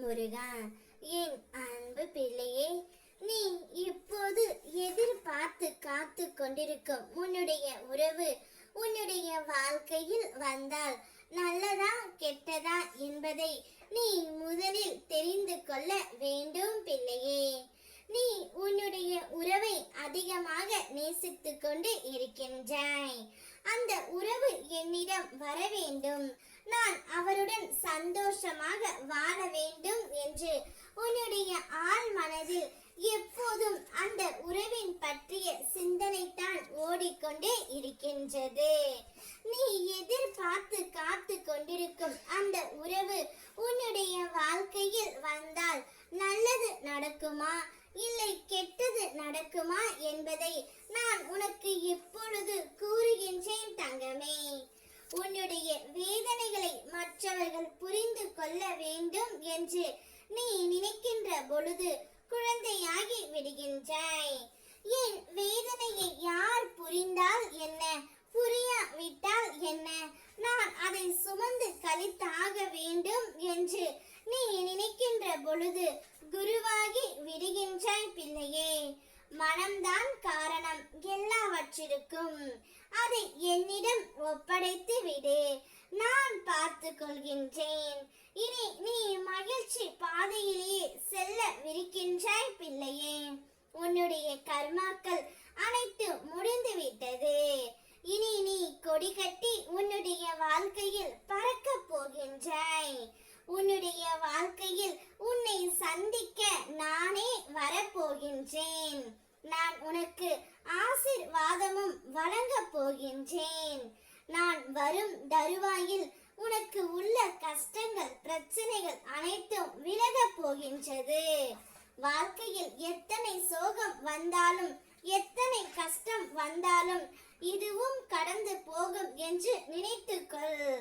முருகா என் அன்பு பிள்ளையே நீ இப்போது எதிர்பார்த்து காத்து கொண்டிருக்கும் உன்னுடைய உறவு உன்னுடைய வாழ்க்கையில் வந்தால் நல்லதா கெட்டதா என்பதை நீ முதலில் தெரிந்து கொள்ள வேண்டும் பிள்ளையே. நீ உன்னுடைய உறவை அதிகமாக நேசித்துக் கொண்டு இருக்கின்றாய். அந்த உறவு என்னிடம் வர வேண்டும். நான் அவருடன் சந்தோஷமாக வாழ வேண்டும் என்று உன்னுடைய ஆழ் மனதில் எப்போதும் அந்த உறவின் பற்றிய சிந்தனைத்தான் ஓடிக்கொண்டே இருக்கின்றது. நீ எதிர்பார்த்து காத்து கொண்டிருக்கும் அந்த உறவு உன்னுடைய வாழ்க்கையில் வந்தால் நல்லது நடக்குமா? இல்லை கெட்டது நடக்குமா? என்பதை நான் உனக்கு இப்பொழுது கூறுகின்றேன் தங்கமே. உன்னுடைய வேதனைகளை மற்றவர்கள் புரிந்து கொள்ள வேண்டும் என்று நீ நினைக்கின்ற பொழுது குழந்தையாகி விடுகின்றாய். என் வேதனையை யார் புரிந்தால் என்ன? புரியாவிட்டால் என்ன? நான் அதை சுமந்து கழித்தாக வேண்டும் என்று நீ நினைக்கின்ற பொழுது குருவாகி விடுகின்றாய் பிள்ளையே. மனம்தான் காரணம். எல்லாவற்றிற்கும் அதை என்னிடம் ஒப்படைத்து விடு. நான் பார்த்து கொள்கின்றேன். இனி நீ மகிழ்ச்சி பாதையிலேயே செல்ல விரிக்கின்றாய் பிள்ளையே. உன்னுடைய கர்மாக்கள் அனைத்து முடிந்து விட்டது. இனி நீ கொடி கட்டி உன்னுடைய வாழ்க்கையில் பறக்க போகின்றாய். உன்னுடைய வாழ்க்கையில் உன்னை சந்திக்க நானே வரப்போகின்றேன் நான் உனக்கு ஆசிர்வாதமும் வழங்கப் போகின்றேன். நான் வரும் தருவாயில் உனக்கு உள்ள கஷ்டங்கள் பிரச்சனைகள் அனைத்தும் விலகப் போகின்றது. வாழ்க்கையில் எத்தனை சோகம் வந்தாலும் எத்தனை கஷ்டம் வந்தாலும் இதுவும் கடந்து போகும் என்று நினைத்துக்கொள்.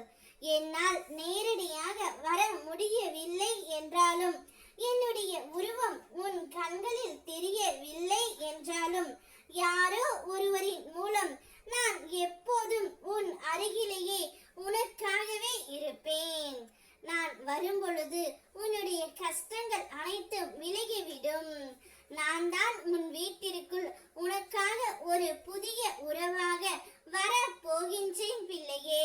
கஷ்டங்கள் அனைத்தும் விலகிவிடும். நான் தான் உன் வீட்டிற்குள் உனக்காக ஒரு புதிய உறவாக வர போகின்றேன் பிள்ளையே.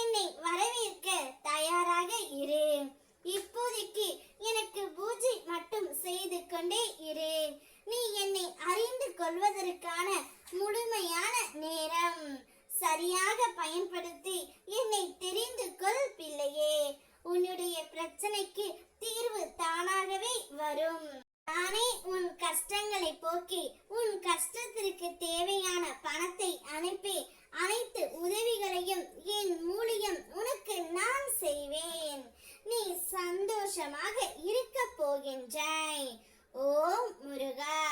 என்னை வரவேற்க தயாராக இரு. இப்போதைக்கு எனக்கு பூஜை மட்டும் செய்து கொண்டே இரு. நீ என்னை அறிந்து கொள்வதற்கான முழுமையான நேரம். சரியாக பயன்படுத்தி என்னை தெரிந்து கொள் பிள்ளையே. உன்னுடைய பிரச்சனைக்கு தீர்வு தானாகவே வரும். நானே உன் கஷ்டங்களை போக்கி உன் கஷ்டத்திற்கு தேவையான பணத்தை அனுப்பி அனைத்து உதவிகளையும் என் மூலியம் உனக்கு நான் செய்வேன். நீ சந்தோஷமாக இருக்க போகின்றாய். ஓம் முருகா.